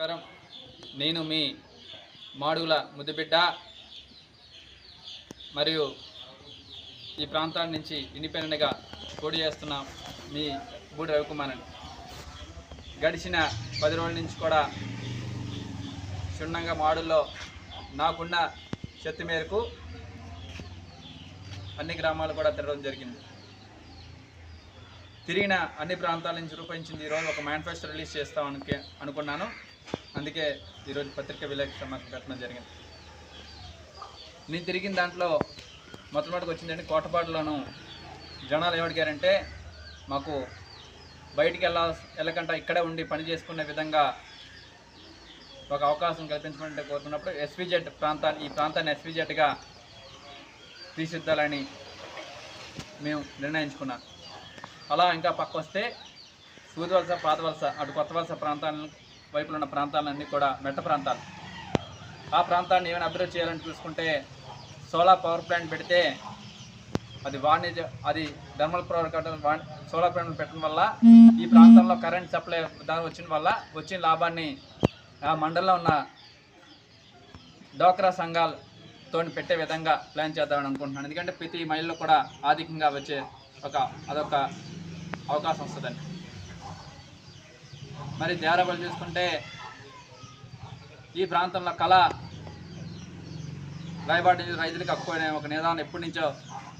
నమస్కారం. నేను మీ మాడుగుల ముద్దుబిడ్డ మరియు ఈ ప్రాంతాల నుంచి ఇండిపెండెంట్గా పోటీ చేస్తున్న మీ బూడి రవికుమార్ గడిచిన పది రోజుల నుంచి కూడా క్షుణ్ణంగా మాడుల్లో నాకున్న శక్తి మేరకు అన్ని గ్రామాలు కూడా తిరగడం జరిగింది. తిరిగిన అన్ని ప్రాంతాల నుంచి రూపొందించింది ఈరోజు ఒక మేనిఫెస్టో రిలీజ్ చేస్తాం అనుకున్నాను. అందుకే ఈరోజు పత్రిక విలేకరుల సమావేశం పెట్టడం జరిగింది. నేను తిరిగిన దాంట్లో మొట్టమొదటికి వచ్చిందండి కోటపాడులోను జనాలు ఏమడిగారంటే మాకు బయటికి వెళ్ళా వెళ్ళకుండా ఇక్కడే ఉండి పని చేసుకునే విధంగా ఒక అవకాశం కల్పించమంటే కోరుకున్నప్పుడు ఎస్విజెడ్ ప్రాంతాన్ని ఈ ప్రాంతాన్ని ఎస్విజెడ్గా తీర్చిద్దాలని మేము నిర్ణయించుకున్నాం. అలా ఇంకా పక్క వస్తే సూది వలస పాత వలస అటు కొత్త వలస ప్రాంతాలను వైపులో ఉన్న ప్రాంతాలన్నీ కూడా మెట్ట ప్రాంతాలు. ఆ ప్రాంతాన్ని ఏమైనా అభివృద్ధి చేయాలని చూసుకుంటే సోలార్ పవర్ ప్లాంట్ పెడితే అది వాణిజ్య అది థర్మల్ పవర్ సోలార్ ప్లాంట్ పెట్టడం వల్ల ఈ ప్రాంతంలో కరెంట్ సప్లై దాని వచ్చిన వల్ల వచ్చిన లాభాన్ని ఆ మండలంలో ఉన్న డోక్రా సంఘాలతో పెట్టే విధంగా ప్లాన్ చేద్దామని అనుకుంటున్నాను. ఎందుకంటే ప్రతి మైల్లో కూడా ఆధికంగా వచ్చే ఒక అదొక అవకాశం వస్తుందండి. మరి దేవరాబలు చూసుకుంటే ఈ ప్రాంతంలో కళ రాయబాటి రైతులకు అక్కునే ఒక నిదానం ఎప్పటి నుంచో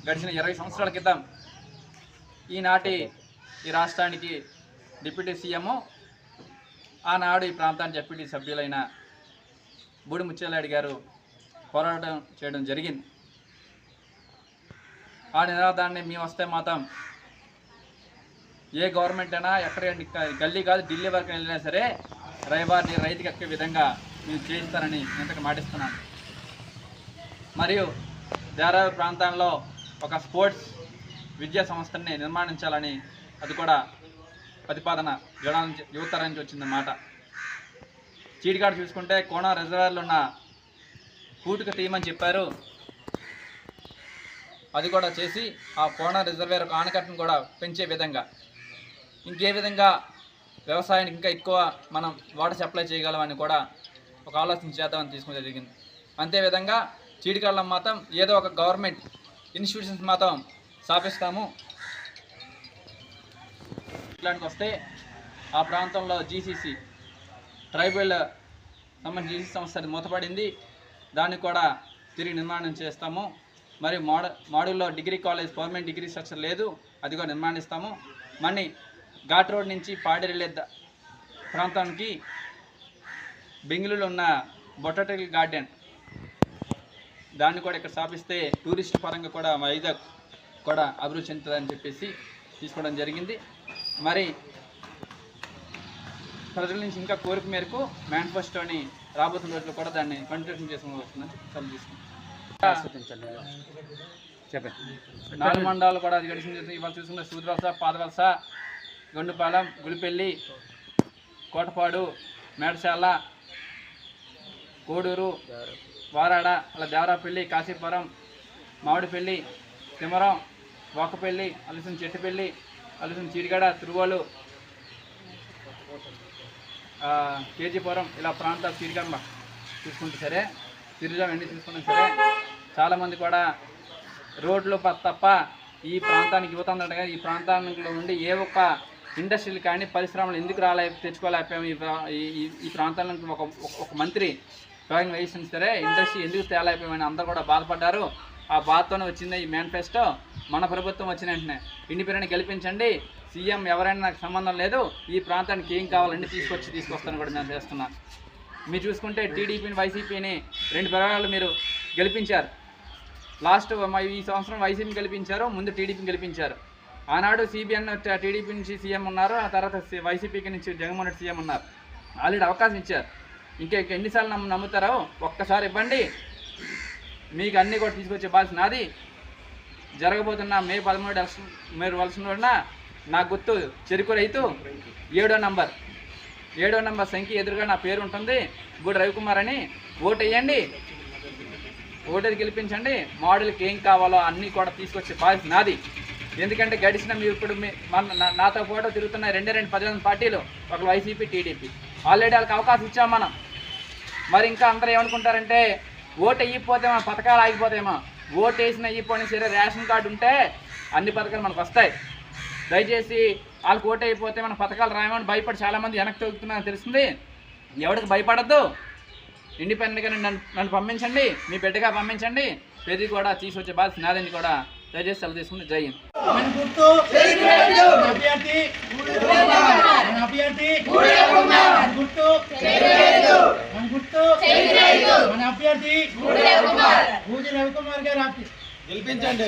గడిచిన ఇరవై సంవత్సరాల క్రితం ఈనాటి ఈ రాష్ట్రానికి డిప్యూటీ సీఎం ఆనాడు ఈ ప్రాంతానికి డిప్యూటీ సభ్యులైన బూడి ముచ్చేలాడి గారు పోరాటం చేయడం జరిగింది. ఆ నినాదాన్ని మేము వస్తే మాత్రం ఏ గవర్నమెంట్ అయినా ఎక్కడ గల్లీ కాదు ఢిల్లీ వరకు వెళ్ళినా సరే రైవారిని రైతుకి ఎక్కే విధంగా మేము చేయిస్తానని ఇంతకు మాటిస్తున్నాను. మరియు దేరావి ప్రాంతంలో ఒక స్పోర్ట్స్ విద్యా సంస్థని నిర్మాణించాలని అది కూడా ప్రతిపాదన జనాల నుంచి యువతరం నుంచి వచ్చిందన్నమాట. చీడికాడు చూసుకుంటే కోణ రిజర్వాయర్లు ఉన్న పూటుకు తీయమని చెప్పారు. అది కూడా చేసి ఆ కోణ రిజర్వేర్ ఆనకట్టను కూడా పెంచే విధంగా ఇంకే విధంగా వ్యవసాయానికి ఇంకా ఎక్కువ మనం వాటర్ సప్లై చేయగలమని కూడా ఒక ఆలోచన చేద్దామని తీసుకోవడం జరిగింది. అంతేవిధంగా చీడికాళ్ళం మాత్రం ఏదో ఒక గవర్నమెంట్ ఇన్స్టిట్యూషన్స్ మాత్రం స్థాపిస్తాము. ఇట్లాంటికి వస్తే ఆ ప్రాంతంలో జీసీసీ ట్రైబల్ సంబంధించి జీసీ సంస్థ అది మూతపడింది. దాన్ని కూడా తిరిగి నిర్మాణం చేస్తాము. మరి మోడ మాడుల్లో degree college government degree structure లేదు. అది కూడా నిర్మాణిస్తాము. మళ్ళీ ఘాట్ రోడ్ నుంచి పాడేరు ప్రాంతానికి బెంగళూరులో ఉన్న బొటాటికల్ గార్డెన్. దాన్ని కూడా ఇక్కడ స్థాపిస్తే టూరిస్ట్ పరంగా కూడా వైజాగ్ కూడా అభివృద్ధి చెందుతుందని చెప్పేసి తీసుకోవడం జరిగింది. మరి ప్రజల నుంచి ఇంకా కోరిక మేరకు మేనిఫెస్టోని రాబోతున్న రోజుల్లో కూడా దాన్ని కంటిన్యూషన్ చేసుకుని వస్తుందని చెప్పండి. నాలుగు మండలాలు కూడా అది గడిచిన ఇవాళ చూసుకుంటే సూద్రవలస పాదవలస గొండుపాలెం గుడిపెల్లి కోటపాడు మేడశాల కోడూరు వారాడ అలా దేవరాపల్లి కాశీపురం మామిడిపల్లి తిమరం వాకపల్లి అలసిన చెట్టుపల్లి అలసిన చీడిగడ తిరువోలు కేజీపురం ఇలా ప్రాంతాలు చీడిగడ చూసుకుంటే సరే తిరుజాం ఎన్ని చూసుకున్నా సరే చాలామంది కూడా రోడ్లు తప్ప ఈ ప్రాంతానికి యువత ఉందంటే ఈ ప్రాంతానికి ఉండి ఏ ఒక్క ఇండస్ట్రీలు కానీ పరిశ్రమలు ఎందుకు రాలే తెచ్చుకోలేకపోయాము ఈ ప్రా- ఈ- ఈ- ప్రాంతాల నుంచి ఒక ఒక- మంత్రి డ్రాయింగ్ వేసిన సరే ఇండస్ట్రీ ఎందుకు తేలేకపోయామని అందరూ కూడా బాధపడ్డారు. ఆ బాధతోనే వచ్చింది ఈ మేనిఫెస్టో. మన ప్రభుత్వం వచ్చిన వెంటనే ఇండిపెండెంట్ గెలిపించండి సీఎం ఎవరైనా నాకు సంబంధం లేదు ఈ ప్రాంతానికి ఏం కావాలండి తీసుకొచ్చి తీసుకొస్తాను కూడా నేను చేస్తున్నాను మీరు చూసుకుంటే టీడీపీని వైసీపీని రెండు పర్వాలు మీరు గెలిపించారు. లాస్ట్ ఈ సంవత్సరం వైసీపీని గెలిపించారు ముందు టీడీపీని గెలిపించారు. ఆనాడు సిబిఎన్ టీడీపీ నుంచి సీఎం ఉన్నారు ఆ తర్వాత వైసీపీకి నుంచి జగన్మోహన్ రెడ్డి సీఎం ఉన్నారు. ఆల్రెడీ అవకాశం ఇచ్చారు. ఇంకా ఇంకా ఎన్నిసార్లు నమ్ము నమ్ముతారో ఒక్కసారి ఇవ్వండి. మీకు అన్నీ కూడా తీసుకొచ్చే బాధ్యత నాది. జరగబోతున్న మే పదమూడు ఎలక్షన్ మీరు వలసిన నా గుర్తు చెరుకు రైతు ఏడో నంబర్. ఏడో నంబర్ సంఖ్య ఎదురుగా నా పేరు ఉంటుంది. గుడి రవికుమార్ అని. ఓటు వేయండి. ఓటేది గెలిపించండి. మోడల్కి ఏం కావాలో అన్నీ కూడా తీసుకొచ్చే బాధ్యత నాది. ఎందుకంటే గడిచిన మీరు ఇప్పుడు మీ నాతో పాటు తిరుగుతున్న రెండే రెండు పదిహేను పార్టీలు ఒకరు వైసీపీ టీడీపీ. ఆల్రెడీ వాళ్ళకి అవకాశం ఇచ్చాం మనం. మరి ఇంకా అందరూ ఏమనుకుంటారంటే ఓటు అయిపోతేమో పథకాలు ఆగిపోతాయేమో ఓటు వేసిన అయిపోయిన సరే రేషన్ కార్డు ఉంటే అన్ని పథకాలు మనకు వస్తాయి. దయచేసి వాళ్ళకి ఓటు అయిపోతే మన పథకాలు రాయమని భయపడి చాలామంది వెనక్కి తగ్గుతున్నారని తెలిసింది ఎవరికి భయపడద్దు. ఇండిపెండెంట్గా నన్ను నన్ను పంపించండి. మీ బిడ్డగా పంపించండి. ప్రతి కూడా తీసుకొచ్చే బాధ్యత నాదని కూడా దయచేసి సెలవు తీసుకుంటే జై హింద్. గుర్తు మన అభ్యర్థి మన అభ్యర్థి మన గుర్తు మన గుర్తు మన అభ్యర్థి పూజ రవికుమార్ గారు గెలిపించండి